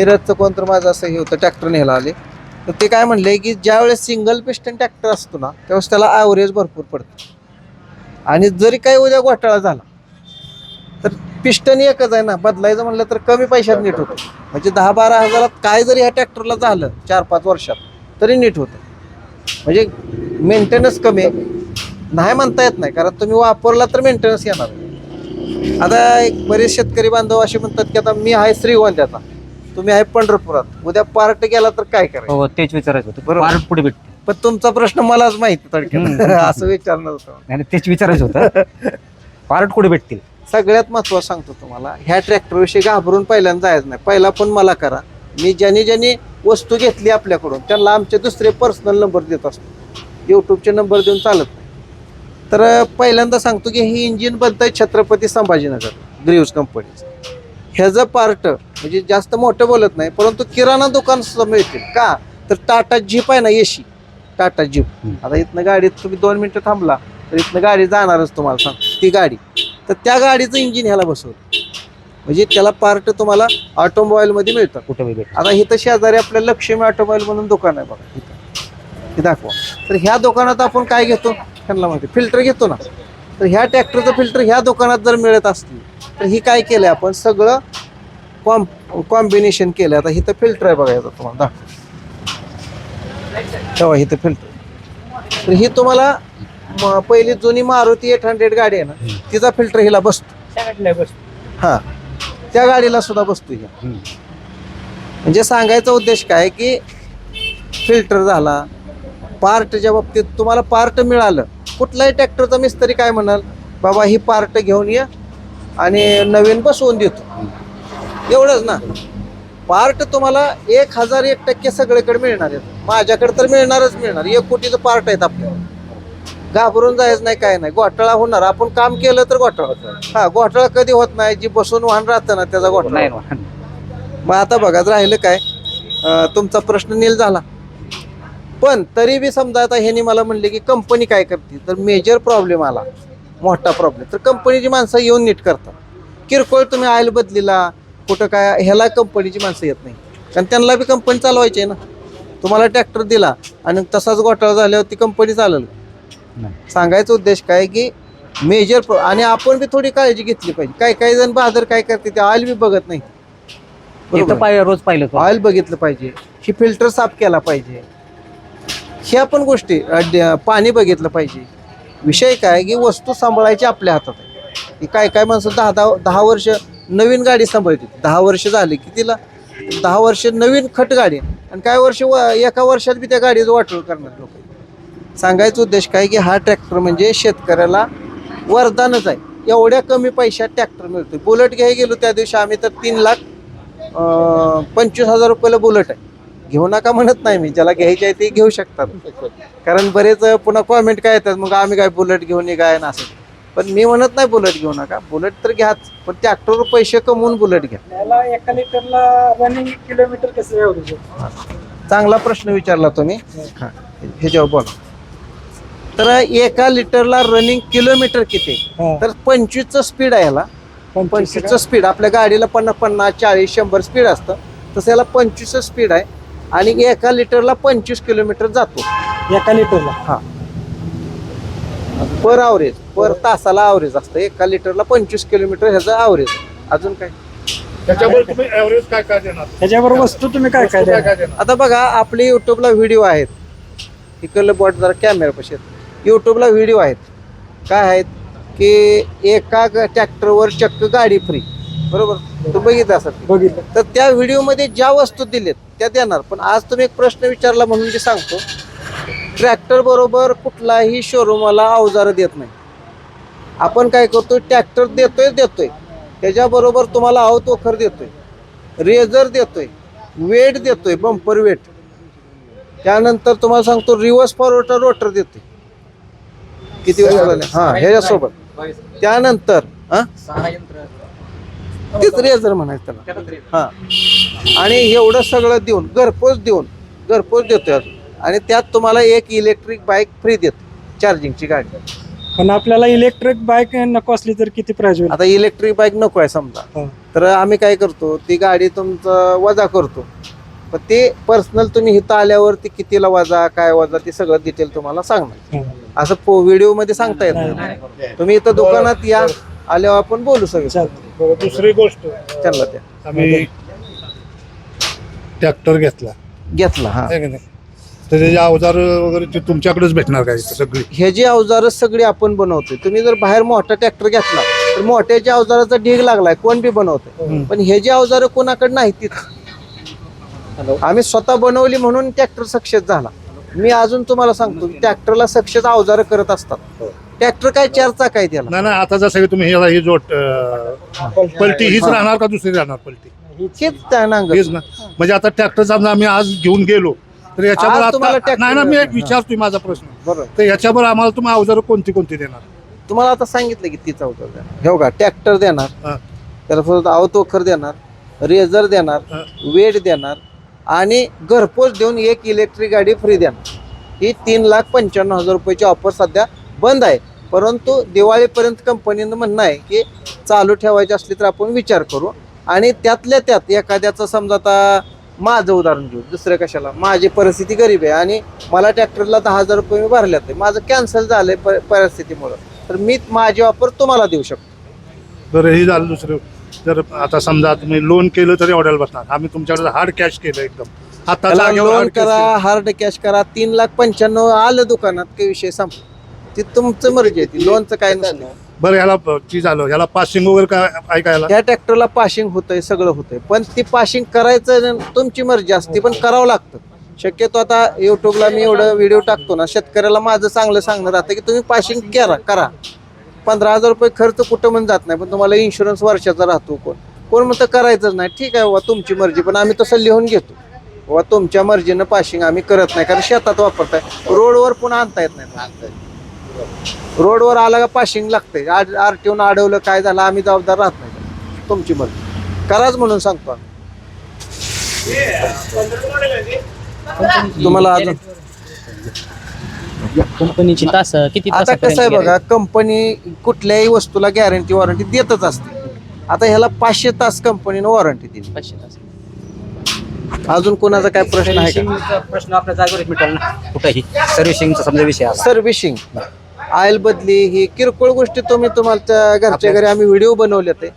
मिरजचं कोणतं माझं असं हे होतं ट्रॅक्टर न्यायला आले. तर ते काय म्हणले की ज्यावेळेस सिंगल पिस्टन ट्रॅक्टर असतो ना त्यावेळेस त्याला ॲव्हरेज भरपूर पडतं. आणि जरी काही उद्या घोटाळा झाला तर पिस्टन एकच आहे ना बदलायचं म्हणलं तर कमी पैशात नीट होतं. म्हणजे दहा बारा हजारात काय जरी ह्या ट्रॅक्टरला झालं चार पाच वर्षात तरी नीट होतं. म्हणजे मेंटेनन्स कमी आहे. नाही म्हणता येत नाही कारण तुम्ही वापरला तर मेंटेनन्स येणार. आता एक बरेच शेतकरी बांधव असे म्हणतात की आता मी आहे श्रीगोंद्याचा तुम्ही आहे पंढरपुरात. उद्या पार्ट गेला तर काय करायचं? हो तेच विचारायचं होतं. बरोबर. पुढे भेटते. पण तुमचा प्रश्न मलाच माहिती हम्म. असं विचारणार होतं. आणि तेच विचारायचं होतं. पार्ट कुठे भेटतील. सगळ्यात महत्वाचं सांगतो तुम्हाला ह्या ट्रॅक्टर विषयी घाबरून पहिल्यांदा जायचं नाही. पहिला पण मला करा. मी ज्यांनी ज्यांनी वस्तू घेतली आपल्याकडून त्यांना आमचे दुसरे पर्सनल नंबर देत असतो. यूट्यूबचे नंबर देऊन चालत नाही. तर अं, पहिल्यांदा सांगतो की हे इंजिन बनतंय छत्रपती संभाजीनगर ग्रीव्स कंपनीचं ह्याचं पार्ट म्हणजे जास्त मोठं बोलत नाही परंतु किराणा दुकान सुद्धा मिळतील. का? तर टाटा जीप आहे ना एशी टाटा जीप. आता इथनं गाडीत तुम्ही दोन मिनिटं थांबला तर इथनं गाडी जाणारच तुम्हाला सांगतो ती गाडी. तर त्या गाडीचं इंजिन ह्याला बसवलं. म्हणजे त्याला पार्ट तुम्हाला ऑटोमोबाईलमध्ये मिळतात कुठे आता इथं शेजारी आपल्या लक्ष्मी ऑटोमोबाईल म्हणून दुकान आहे बघा. इथं. हे दाखवा. तर ह्या दुकानात आपण काय घेतो? त्यांना माहिती. फिल्टर घेतो ना. तर ह्या ट्रॅक्टरचं फिल्टर ह्या दुकानात जर मिळत असतील तर ही काय केलंय आपण? सगळं कॉम कॉम्बिनेशन केलं आता इथं फिल्टर आहे बघा याचं तुम्हाला. दाखवा. तेव्हा इथं फिल्टर तर ही तुम्हाला म- पहिली जुनी मारुती एट हंड्रेड गाडी आहे ना तिचा फिल्टर हिला बसतो. हा. त्या गाडीला सुद्धा बसतो ह्या हम्म. म्हणजे सांगायचा उद्देश काय की फिल्टर झाला पार्टच्या बाबतीत तुम्हाला पार्ट मिळालं. कुठलाही ट्रॅक्टरचा मिस्त्री काय म्हणाल बाबा ही पार्ट घेऊन ये आणि नवीन बसवून देतो. एवढंच ना. पार्ट तुम्हाला एक हजार एक टक्के सगळीकडे मिळणार आहेत माझ्याकडे तर मिळणारच मिळणार. एक कोटीचं पार्ट आहेत आपल्याला घाबरून जायचं नाही काय नाही. घोटाळा होणार. आपण काम केलं तर घोटाळा हा घोटाळा कधी होत नाही. जी बसून वाहन राहतं ना त्याचा घोटाळा. मग आता बघा राहिलं काय? तुमचा प्रश्न नील झाला. पण तरी बी समजा आता ह्यांनी मला म्हणले की कंपनी काय करते? तर मेजर प्रॉब्लेम आला. मोठा प्रॉब्लेम तर कंपनीची माणसं येऊन नीट करतात. किरकोळ तुम्ही आयल बदलीला. कुठं काय ह्याला कंपनीची माणसं येत नाही. कारण त्यांना बी कंपनी चालवायची आहे ना. तुम्हाला ट्रॅक्टर दिला आणि तसाच घोटाळा झाल्यावर ती कंपनी चालेल. सांगायचा उद्देश काय की मेजर आणि आपण बी थोडी काळजी घेतली पाहिजे. काही काही जण बहादर काय करते ते ऑइल बी बघत नाही. रोज पाहिलं. ऑइल बघितलं पाहिजे. ही फिल्टर साफ केला पाहिजे. ह्या पण गोष्टी पाणी बघितलं पाहिजे. विषय काय की वस्तू सांभाळायची आपल्या हातात आहे. की काय काय माणसं दहा दहा दहा वर्ष नवीन गाडी सांभाळते. दहा वर्ष झाली की तिला दहा वर्ष नवीन खट गाडी आणि काय वर्ष व- एका वर्षात बी त्या गाडीचं वाटोळ करणार लोक. सांगायचा उद्देश काय की हा ट्रॅक्टर म्हणजे शेतकऱ्याला वरदानच आहे. एवढ्या कमी पैशात ट्रॅक्टर मिळतो बुलेट घ्याय गेलो त्या दिवशी आम्ही तर तीन लाख पंचवीस हजार रुपयाला बुलेट आहे. घेऊ नका म्हणत नाही मी. ज्याला घ्यायचे आहे ते घेऊ शकतात. कारण बरेच पुन्हा कॉमेंट काय येतात मग आम्ही काय बुलेट घेऊन ये काय ना असं. पण मी म्हणत नाही बुलेट घेऊ नका. बुलेट तर घ्याच पण ट्रॅक्टरवर पैसे कमवून बुलेट घ्या. त्याला एका लिटरला रनिंग किलोमीटर कसं एवढं? चांगला प्रश्न विचारला तुम्ही. हा, ह्याच्यावर बोला. तर एका लिटरला रनिंग किलोमीटर किती? हा. तर पंचवीसचं स्पीड आहे ह्याला पंचवीसचं स्पीड आपल्या गाडीला पन्नास पन्नास चाळीस शंभर स्पीड असतं. तसं याला पंचवीसचं स्पीड आहे. आणि एका लिटरला पंचवीस किलोमीटर जातो. एका लिटरला? हा. पर आवरेज पर तासाला आवरेज असतं. एका लिटरला पंचवीस किलोमीटर ह्याचं आवरेज अजून काय? त्याच्यावर तुम्ही ऍव्हरेज काय काय देणार? त्याच्याबरोबर वस्तू तुम्ही काय काय द्या देणार? आता बघा आपले युट्यूबला व्हिडिओ आहेत. इकडलं बॉट जरा कॅमेरा पशी युट्यूबला व्हिडिओ आहेत. काय आहेत? की एका ट्रॅक्टरवर चक्क गाडी फ्री बरोबर? तू बघितलं असं बघितलं. तर त्या व्हिडिओमध्ये ज्या वस्तू दिलेत त्या देणार. पण आज तुम्ही एक प्रश्न विचारला म्हणून मी सांगतो. ट्रॅक्टर बरोबर कुठलाही शोरूमाला अवजारं देत नाही. आपण काय करतो ट्रॅक्टर देतोय देतोय. त्याच्याबरोबर तुम्हाला आहोत वखर देतोय. रेझर देतोय. वेट देतोय बंपर वेट. त्यानंतर तुम्हाला सांगतो रिव्हर्स फॉरवर्ड रोटर देतोय. किती वेळ झाले हा ह्याच्यासोबत. त्यानंतर हां? तेच रेझर म्हणायचं त्याला. हा. आणि एवढं सगळं देऊन घरपोच देऊन घरपोच देतोय. अजून आणि त्यात तुम्हाला एक इलेक्ट्रिक बाईक फ्री देतो चार्जिंगची गाडी. पण आपल्याला इलेक्ट्रिक बाईक नको असली तर किती प्राइस होईल? आता इलेक्ट्रिक बाईक नको आहे समजा. तर आम्ही काय करतो ती गाडी तुमचं वजा करतो. पण ते पर्सनल तुम्ही इथं आल्यावर ती कितीला वजा काय वजा ते सगळं डिटेल तुम्हाला सांगणार. असं व्हिडिओमध्ये सांगता येत नाही. तुम्ही इथं दुकानात या आल्यावर आपण बोलू सगळं. दुसरी गोष्ट. त्यांना त्या. आम्ही ट्रॅक्टर घेतला. घेतला हा. तर त्याचे अवजार वगैरे ते तुमच्याकडेच भेटणार काय सगळी? हे जी अवजारं सगळी आपण बनवतोय तुम्ही जर बाहेर मोठा ट्रॅक्टर घेतला तर मोठ्याच्या अवजाराचा ढीग लागलाय कोण बी बनवतोय. पण हे जी अवजारं कोणाकडे नाही तीच आम्ही स्वतः बनवली म्हणून ट्रॅक्टर सक्सेस झाला. मी अजून तुम्हाला सांगतो ट्रॅक्टरला सक्सेस अवजारं करत असतात. ट्रॅक्टर काय चार चाक आहे त्याला. नाही नाही आता जसं की तुम्ही ह्याला ही जोड अं, पलटी हीच राहणार का दुसरी राहणार पलटी? हेच त्या नांगर. हेच ना. म्हणजे आता ट्रॅक्टर समजा आम्ही आज घेऊन गेलो तर याच्यावर आज तुम्हाला आता नाही ना मी मिळणार. विचारतोय माझा प्रश्न. बरोबर. तर याच्यावर आम्हाला तुम्ही अवजार कोणती कोणती देणार? तुम्हाला आता सांगितलं की तीच अवजार देणार. हे बघा ट्रॅक्टर देणार हा. त्याला परत अवतोखर देणार रेझर देणार. वेट देणार आणि घरपोच देऊन एक इलेक्ट्रिक गाडी फ्री देणार. ही तीन लाख पंच्याण्णव हजार रुपयाची ऑफर सध्या बंद आहे. परंतु दिवाळीपर्यंत कंपनीनं म्हणणं आहे की चालू ठेवायची असली तर आपण विचार करू. आणि त्यातल्या त्यात एखाद्याचं समजा आता माझं उदाहरण घेऊ दुसरं कशाला? माझी परिस्थिती गरीब आहे आणि मला ट्रॅक्टरला दहा हजार रुपये मी भरल्यात आहे. माझं कॅन्सल झालंय प- परिस्थितीमुळं. तर मी माझी ऑफर तुम्हाला देऊ शकतो. बरं हे झालं दुसरं. जर आता समजा तुम्ही लोन केलं तरी ऑर्डर बसणार. आम्ही तुमच्याकडे हार्ड कॅश केलं एकदम. आता त्याला जागेवर लोन hard cash करा केलं. हार्ड कॅश करा तीन लाख पंच्याण्णव आलं दुकानात काही विषय संपला. ती तुमचं मर्जी आहे ती लोनचं काय नसतं. बरं ह्याला ती झालं ह्याला पासिंग वगैरे काय ऐकायला त्या ट्रॅक्टरला पाशिंग होतंय सगळं होतंय. पण ती पाशिंग करायचं तुमची मर्जी असते पण करावं लागतं. शक्यतो आता युट्यूबला मी एवढं व्हिडिओ टाकतो ना शेतकऱ्याला माझं चांगलं सांगणं राहतं की तुम्ही पाशिंग करा करा. पंधरा हजार रुपये खर्च कुठं पण जात नाही पण तुम्हाला इन्शुरन्स वर्षाचा राहतो कोण. कोण म्हणतं करायचंच नाही. ठीक आहे बाबा तुमची मर्जी पण आम्ही तसं लिहून घेतो. बाबा तुमच्या मर्जीनं पाशिंग आम्ही करत नाही कारण शेतात वापरताय. रोडवर पुन्हा आणता येत नाही. रोडवर आला का पाशिंग लागतंय. आर टी अडवलं काय झालं आम्ही जबाबदार राहत नाही. तुमची मर्जी. कराच म्हणून सांगतो आम्ही. तुम्हाला अजून कंपनीची तास किती आता कसं आहे बघा कंपनी कुठल्याही वस्तूला गॅरंटी वॉरंटी देतच असते. आता ह्याला पाचशे तास कंपनीनं वॉरंटी दिली. पाचशे तास. अजून कोणाचा काय प्रश्न आहे का? सर्व्हिसिंगचा प्रश्न आपल्या जागेवर मिटेल ना. कुठंही. सर्व्हिसिंगचा समजा विषय सर्व्हिसिंग ऑइल बदली ही किरकोळ गोष्टी तुम्ही तुम्हाला घरच्या घरी आम्ही व्हिडिओ बनवले ते